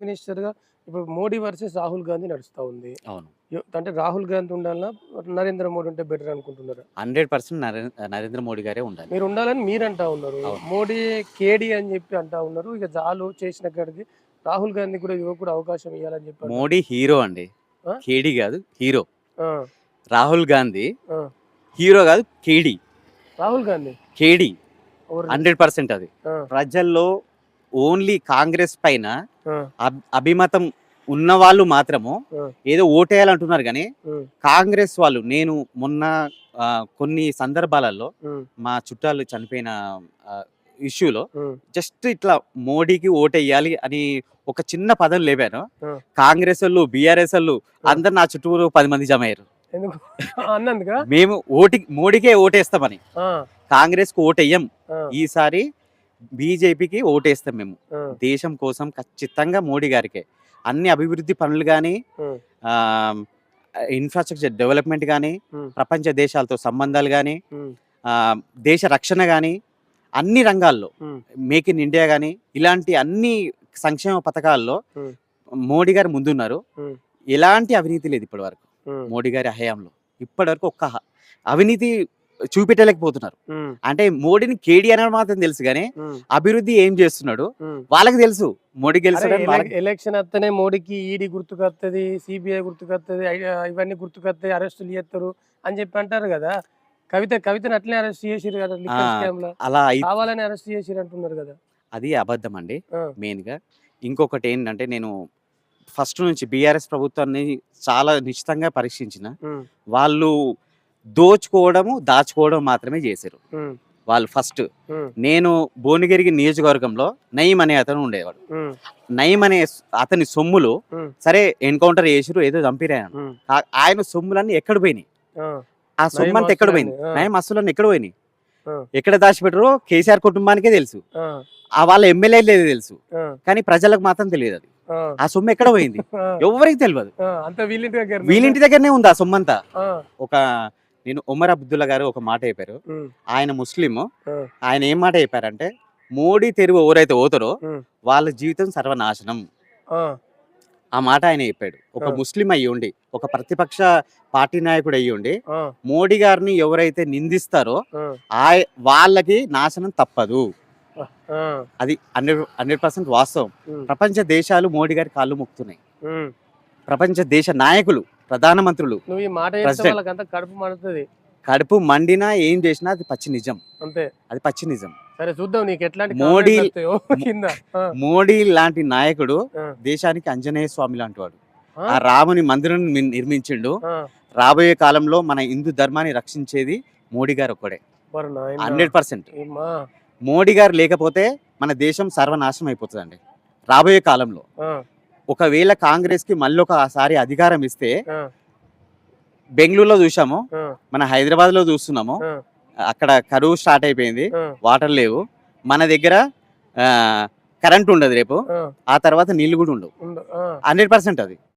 మినిస్టర్గా ఇప్పుడు మోడీ వర్సెస్ రాహుల్ గాంధీ నడుస్తా ఉంది. అవును. అంటే రాహుల్ గాంధీ ఉండాలన్నా నరేంద్ర మోడీ ఉంటే బెటర్ అనుకుంటున్నారు? హండ్రెడ్ పర్సెంట్ నరేంద్ర మోడీ గారే ఉండాలి. మీరు ఉండాలని మీరు అంటా ఉన్నారు. మోడీ కేడీ అని చెప్పి అంటా ఉన్నారు. ఇక చాలు చేసిన కాడికి రాహుల్ గాంధీ కూడా యువకుడు అవకాశం ఇవ్వాలని చెప్పి. మోడీ హీరో అండి? కేడీ కాదు హీరో. రాహుల్ గాంధీ. హీరో కాదు కేడీ. రాహుల్ గాంధీ? కేడీ? హండ్రెడ్ పర్సెంట్ అది. ప్రజల్లో ఓన్లీ కాంగ్రెస్ పైన అభిమతం ఉన్న వాళ్ళు మాత్రము. ఏదో ఓటేయాలంటున్నారు కానీ కాంగ్రెస్ వాళ్ళు నేను మొన్న కొన్ని సందర్భాలలో మా చుట్టాలు చనిపోయిన ఇష్యూలో జస్ట్ ఇట్లా మోడీకి ఓటేయాలి అని ఒక చిన్న పదం లేపాను. కాంగ్రెస్ వాళ్ళు బీఆర్ఎస్ వాళ్ళు అందరు నా చుట్టూరు పది మంది జమ అయ్యారు. మేము ఓటి మోడీకే ఓటేస్తామని. కాంగ్రెస్కు ఓటేయం ఈసారి బీజేపీకి ఓటేస్తాం మేము. దేశం కోసం ఖచ్చితంగా మోడీ గారికే. అన్ని అభివృద్ధి పనులు కానీ ఇన్ఫ్రాస్ట్రక్చర్ డెవలప్మెంట్ కానీ ప్రపంచ దేశాలతో సంబంధాలు కానీ దేశ రక్షణ కానీ అన్ని రంగాల్లో మేక్ ఇన్ ఇండియా కానీ ఇలాంటి అన్ని సంక్షేమ పథకాల్లో. మోడీ గారు ముందున్నారు. ఎలాంటి అవినీతి లేదు ఇప్పటి వరకు మోడీ గారి హయాంలో. ఇప్పటి వరకు ఒక్క అవినీతి చూపెట్టలేకపోతున్నారు. అంటే మోడీని కేడీ అనడం మాత్రం తెలుసు కానీ అభివృద్ధి ఏం చేస్తున్నాడు. వాళ్ళకి తెలుసు. మోడీ వాళ్ళకి ఎలక్షన్ వస్తేనే మోడీకి ఈడీ గుర్తుకొస్తుంది సిబిఐ గుర్తుకొస్తుంది ఇవన్నీ గుర్తుకొస్తాయి అరెస్టులు చేస్తారు అని చెప్పి అంటారు కదా. కవిత కవితను అట్లనే అరెస్ట్ చేసిరు కదా అలా కావాలని అరెస్ట్ చేసిరు అంటున్నారు కదా. అది అబద్ధం అండి మెయిన్గా. ఇంకొకటి ఏంటంటే నేను ఫస్ట్ నుంచి బీఆర్ఎస్ ప్రభుత్వాన్ని చాలా నిశ్చితంగా పరీక్షించిన వాళ్ళు దోచుకోవడము దాచుకోవడం మాత్రమే చేశారు. వాళ్ళు ఫస్ట్. నేను భువనగిరికి నియోజకవర్గంలో నయీం అనే అతను ఉండేవాడు. నయీం అనే అతని సొమ్ములు సరే ఎన్కౌంటర్ చేసిరు ఏదో ఉమ్, ఆయన సొమ్ములన్నీ ఎక్కడ పోయినాయి? ఆ, సొమ్ము అంతా ఎక్కడ పోయింది. నయం అసలు ఎక్కడ పోయినాయి. ఎక్కడ దాచిపెట్టరో కేసీఆర్ కుటుంబానికే తెలుసు. ఆ, వాళ్ళ ఎమ్మెల్యేలే తెలుసు. కానీ ప్రజలకు మాత్రం తెలియదు అది. ఆ, సొమ్ము ఎక్కడ పోయింది? ఎవరికి తెలియదు. అంతా వీళ్ళింటి దగ్గర వీళ్ళింటి దగ్గరనే ఉంది ఆ సొమ్మంతా. ఆ, ఒక నేను ఉమర్ అబ్దుల్లా గారు ఒక మాట చెప్పారు. ఆయన ముస్లిం ఆయన ఏం మాట చెప్పారంటే మోడీ తెరువు ఎవరైతే పోతారో వాళ్ళ జీవితం సర్వనాశనం. ఆ, మాట ఆయన చెప్పాడు. ఒక. ముస్లిం అయ్యి ఉండి ఒక ప్రతిపక్ష పార్టీ నాయకుడు అయ్యి ఉండి మోడీ గారిని ఎవరైతే నిందిస్తారో ఆ, వాళ్ళకి నాశనం తప్పదు. అది హండ్రెడ్ హండ్రెడ్ పర్సెంట్ వాస్తవం. ప్రపంచ దేశాలు మోడీ గారి కాళ్ళు మొక్కుతున్నాయి. ఉమ్. ప్రపంచ దేశ నాయకులు ప్రధానమంత్రులు నువ్వు ఈ మాట చెప్తే President. వాళ్ళకంతా కడుపు మండుతుంది. కడుపు మండినా ఏం చేసినా అది పచ్చి నిజం. అంతే. అది పచ్చి నిజం. సరే చూద్దాం నీకు ఎట్లాంటి మోడీ- మోడీ లాంటి నాయకుడు దేశానికి అంజనేయ స్వామి లాంటి వాడు. ఆ, రాముని మందిరం నిర్మించిండు. రాబోయే కాలంలో మన హిందూ ధర్మాన్ని రక్షించేది మోడీ గారు ఒక్కడే. Hundred percent? మోడీ గారు లేకపోతే మన దేశం సర్వనాశనం అయిపోతుందండి. రాబోయే కాలంలో. ఒకవేళ కాంగ్రెస్కి మళ్ళీ ఒకసారి అధికారం ఇస్తే బెంగళూరులో చూసాము మన హైదరాబాద్లో చూస్తున్నాము అక్కడ కరువు స్టార్ట్ అయిపోయింది వాటర్ లేవు. మన దగ్గర కరెంట్ ఉండదు రేపు. ఆ, తర్వాత నీళ్ళు కూడా ఉండవు. హండ్రెడ్ పర్సెంట్ అది.